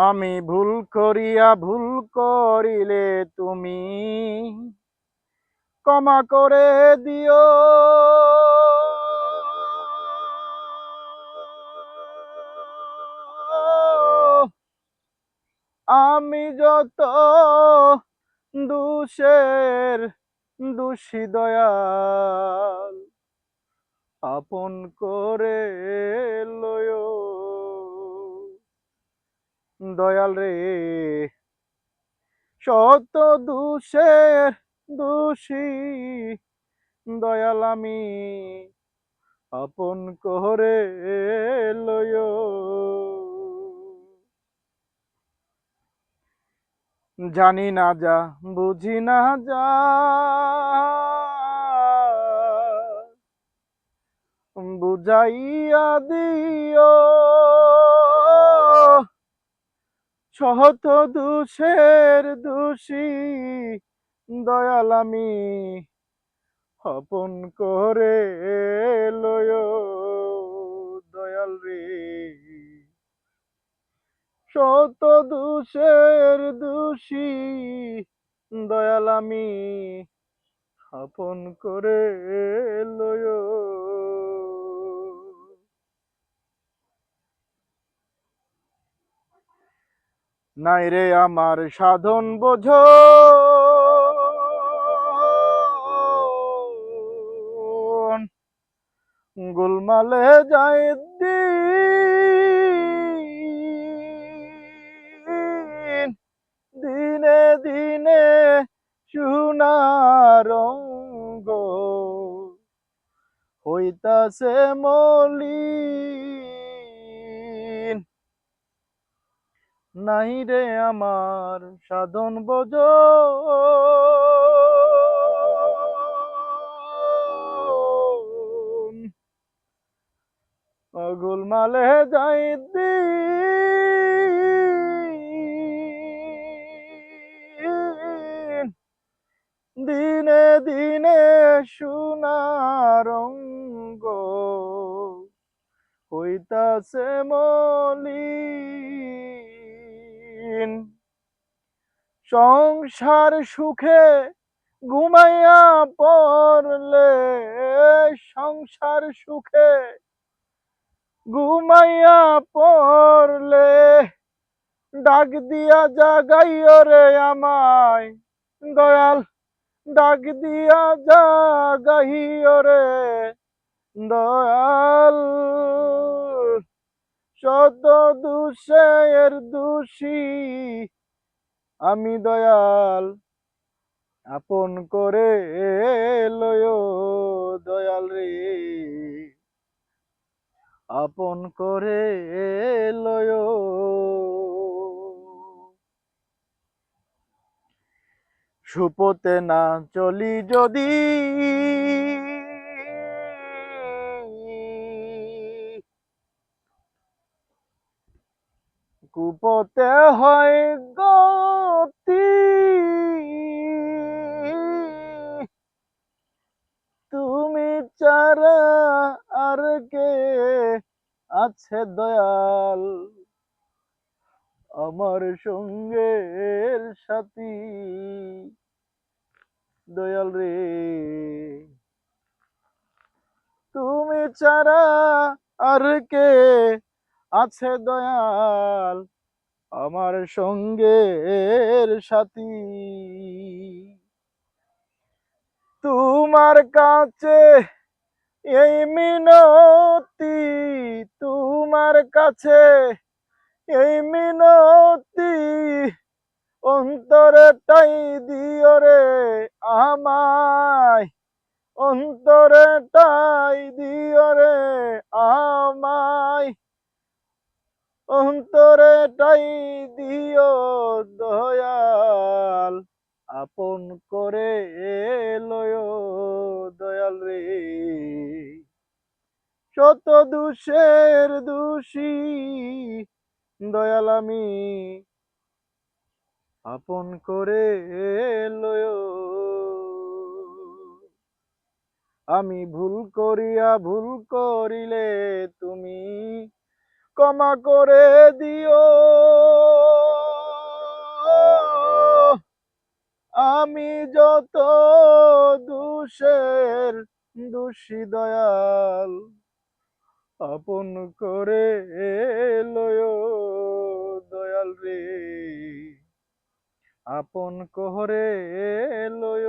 আমি ভুল করিয়া ভুল করিলে তুমি ক্ষমা করে দিও। আমি যত দুষের দোষী দয়াল, আপন করে লয়। দয়াল রে। শত দুষের দোষী, দয়াল আমি। আপন করে লয়। জানি না যা, বুঝি না যা। বুঝাইয়া দিও। সহত দুষের দোষী, দয়াল আমি আপন করে লয় দয়াল রে। শত দুষের দোষী, দয়াল আমি আপন করে লয় নাই রে আমার সাধন বোঝ। গুলমালে যায় দিন দিনে দিনে সুনারঙ্গ হইতাছে মলিন নাই রে আমার সাধন বোঝ। গোলমালে যাই দিন দিনে দিনে সুনারঙ্গ হইতাছে মলিন সংসার সুখে ঘুমাইয়া পড়লে, সংসার সুখে ঘুমাইয়া পড়লে, ডাক দিয়া জাগাইও রে আমায়, দয়াল, ডাক দিয়া জাগাইও রে দয়াল। শত দুষের দোষী আমি দয়াল, আপন করে লয় দয়াল রে। আপন করে লয়। সুপতে না চলি যদি কুপতে হয় গতি আছে দয়াল। আমার সঙ্গে সাথী। দয়াল রে, তুমি চারা আর কে আছে দয়াল? আমার সঙ্গে সাথী। তোমার কাছে এই মিনতি তোমার কাছে, এই মিনতি অন্তরে টাই দিও রে আমায় অন্তরে টাই দিও রে আমায় অন্তরে টাই দিও দয়াল, আপন করে লয় দয়াল রে। শত দুষের দোষী, দয়াল আমি। আপন করে লয়। আমি ভুল করিয়া ভুল করিলে তুমি ক্ষমা করে দিও আমি যত দুষের দোষী দয়াল আপন করে লয় দয়াল রে। আপন করে লয়